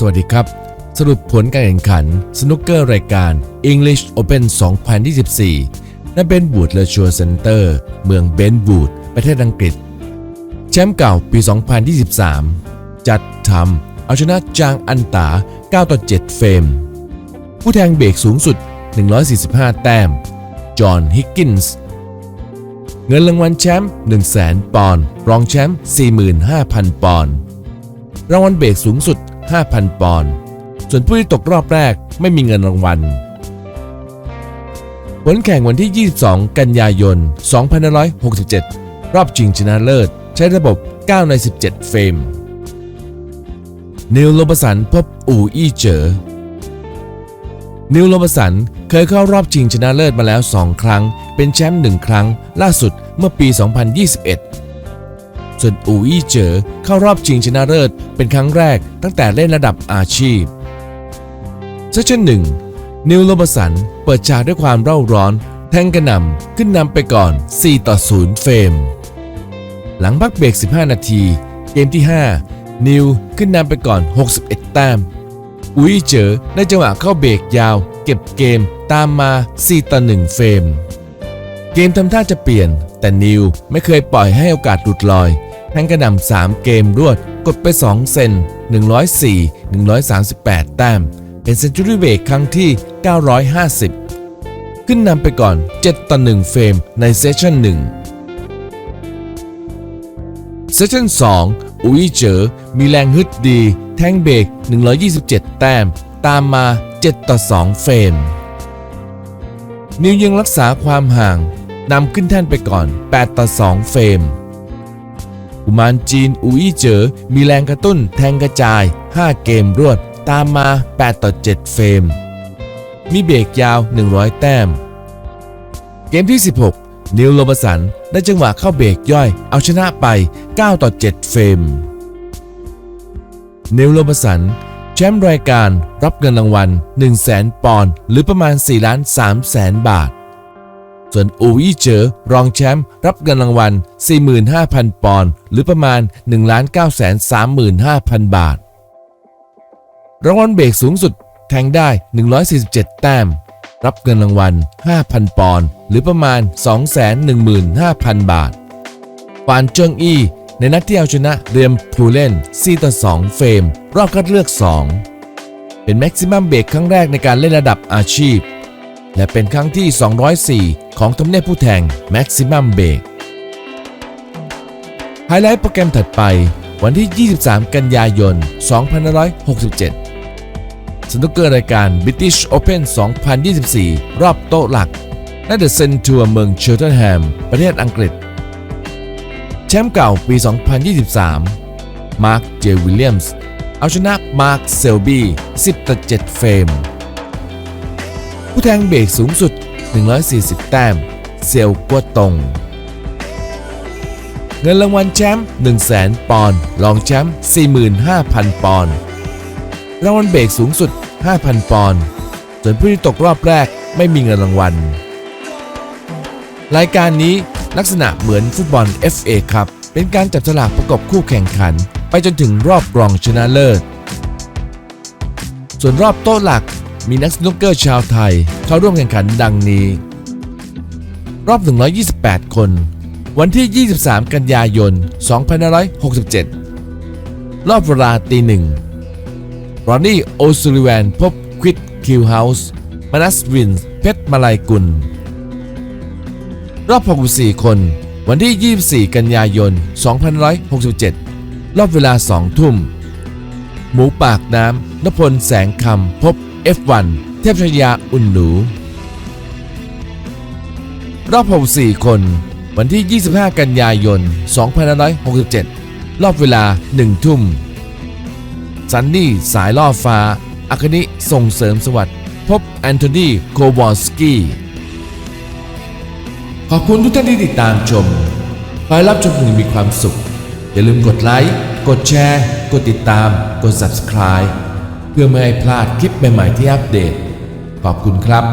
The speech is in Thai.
สวัสดีครับ สรุปผลการแข่งขัน สนุกเกอร์รายการ English Open 2024ณเบนบูดเลชัวเซ็นเตอร์ เมืองเบนบูดประเทศอังกฤษ แชมป์เก่าปี 2023 จัดทำเอาชนะจางอันตา 9 ต่อ 7 เฟรม ผู้แทงเบรกสูงสุด 145 แต้ม จอห์น ฮิกกินส์เงินรางวัลแชมป์100,000 ปอนด์ รองแชมป์ 45,000 ปอนด์ รางวัลเบรกสูงสุด 5,000 ปอนด์ ส่วนผู้ที่ตกรอบแรกไม่มีเงินรางวัล ผลแข่งวันที่ 22 กันยายน 2567 รอบชิงชนะเลิศ ใช้ระบบ 9 ใน 17 เฟรม นิวโลบสันพบอู่อี้เจอ นิวโลบสันเคยเข้ารอบชิงชนะเลิศมาแล้ว 2 ครั้ง เป็นแชมป์1ครั้ง ล่าสุดเมื่อปี 2021 ส่วนอูอี้เจอเข้ารอบชิงชนะเลิศเป็นครั้งแรกตั้งแต่เล่นระดับอาชีพเซสชั่นหนึ่งนิวโลบสันเปิดฉากด้วยความเร่าร้อน แทงกระนำขึ้นนำไปก่อน 4 ต่อ 0 เฟรม หลังพักเบรก 15 นาที เกมที่ 5 นิวขึ้นนำไปก่อน 61 แต้มอุยเจอได้จังหวะเข้าเบรกยาว เก็บเกมตามมา 4 ต่อ 1 เฟรม เกมทำท่าจะเปลี่ยน แต่นิวไม่เคยปล่อยให้โอกาสหลุดลอย ทงกระหน่ำ3 เกมรวด กดไป 2 เซน 104 138 แต้ม เป็นเซนจูรี่เบรกครั้งที่ 950 ขึ้นนำไปก่อน 7 ต่อ 1 เฟรมในเซสชั่น 1 เซสชั่น 2 อุยเจอ มีแรงฮึดดี แทงเบรก 127 แต้ม ตามมา 7 ต่อ 2 เฟรม นิวยังรักษาความห่างนำขึ้นแท่นไปก่อน 8 ต่อ 2 เฟรม อุมานจีนอุยเจอมีแรงกระตุ้นแทงกระจาย 5 เกมรวด ตามมา 8 ต่อ 7 เฟรม มีเบรกยาว 100 แต้ม เกมที่ 16 นิวโลบสัน ได้จังหวะเข้าเบรกย่อย เอาชนะไป 9 ต่อ 7 เฟรม นิวโลบสัน แชมป์รายการรับเงินรางวัล 1 0 0 0 0แปอนด์หรือประมาณ 4 ล้าน3แสนบาท ส่วนอูอี้เจอรองแชมป์รับเงินรางวัล 45,000 ปอนด์หรือประมาณ1ล้าน9แสน35,000 บาท รางวัลเบรกสูงสุดแทงได้ 147 แต้ม รับเงินรางวัล 5,000 ปอนด์หรือประมาณ 215,000 บาทฟานเจิงอี้ ในนัดที่เอาชนะเรียมพูเล่น4ต่อ2 เฟรม รอบคัดเลือก 2 เป็นแม็กซิมัมเบรกครั้งแรกในการเล่นระดับอาชีพ และเป็นครั้งที่ 204 ของทำเนียบผู้แทงแม็กซิมัมเบรกไฮไลท์โปรแกรมถัดไปวันที่ 23 กันยายน 2567 สนุกเกอร์รายการ British Open 2024 รอบโต๊ะหลักณเดอะเซนทัวร์เมืองเชลเทนแฮม ประเทศอังกฤษ แชมป์เก่าปี 2023 มาร์ค เจวิลเลียมส์ เอาชนะมาร์ค เซลบี้ 10ต่อ7เฟรม ผู้แทงเบรกสูงสุด 140 แต้ม เซลกัวตง เงินรางวัลแชมป์100,000 ปอนด์รองแชมป์45,000 ปอนด์รางวัลเบรกสูงสุด 5,000 ปอนด์ส่วนผู้ที่ตกรอบแรกไม่มีเงินรางวัล รายการนี้ลักษณะเหมือนฟุตบอล FA ครับ เป็นการจับฉลากประกบคู่แข่งขัน ไปจนถึงรอบรองชนะเลิศ ส่วนรอบโต๊ะหลัก มีนักสนุกเกอร์ชาวไทย เข้าร่วมแข่งขันดังนี้ รอบ 128 คน วันที่ 23 กันยายน 2567 รอบเวลาตีหนึ่งรอนนี่โอซูลิแวนพบควิดคิวเฮาส์มานัสวินส์เพชรมาลายกุล รอบ 64 คน วันที่ 24 กันยายน 2567 รอบเวลา 2 ทุ่ม หมูปากน้ำนพลแสงคำพบ F1 เทพชยาอุ่นหนู รอบ 64 คน วันที่ 25 กันยายน 2567 รอบเวลา 1 ทุ่ม ซันนี่สายล่อฟ้าอาคณิส่งเสริมสวัสดิ์ พบแอนโทนีโควอลสกี้ขอบคุณทุกท่านที่ติดตามชม ขอให้รับชมอย่างมีความสุข อย่าลืมกดไลค์ กดแชร์ กดติดตาม กด subscribe พื่อไม่ให้พลาดคลิปใหม่ๆที่อัปเดต ขอบคุณครับ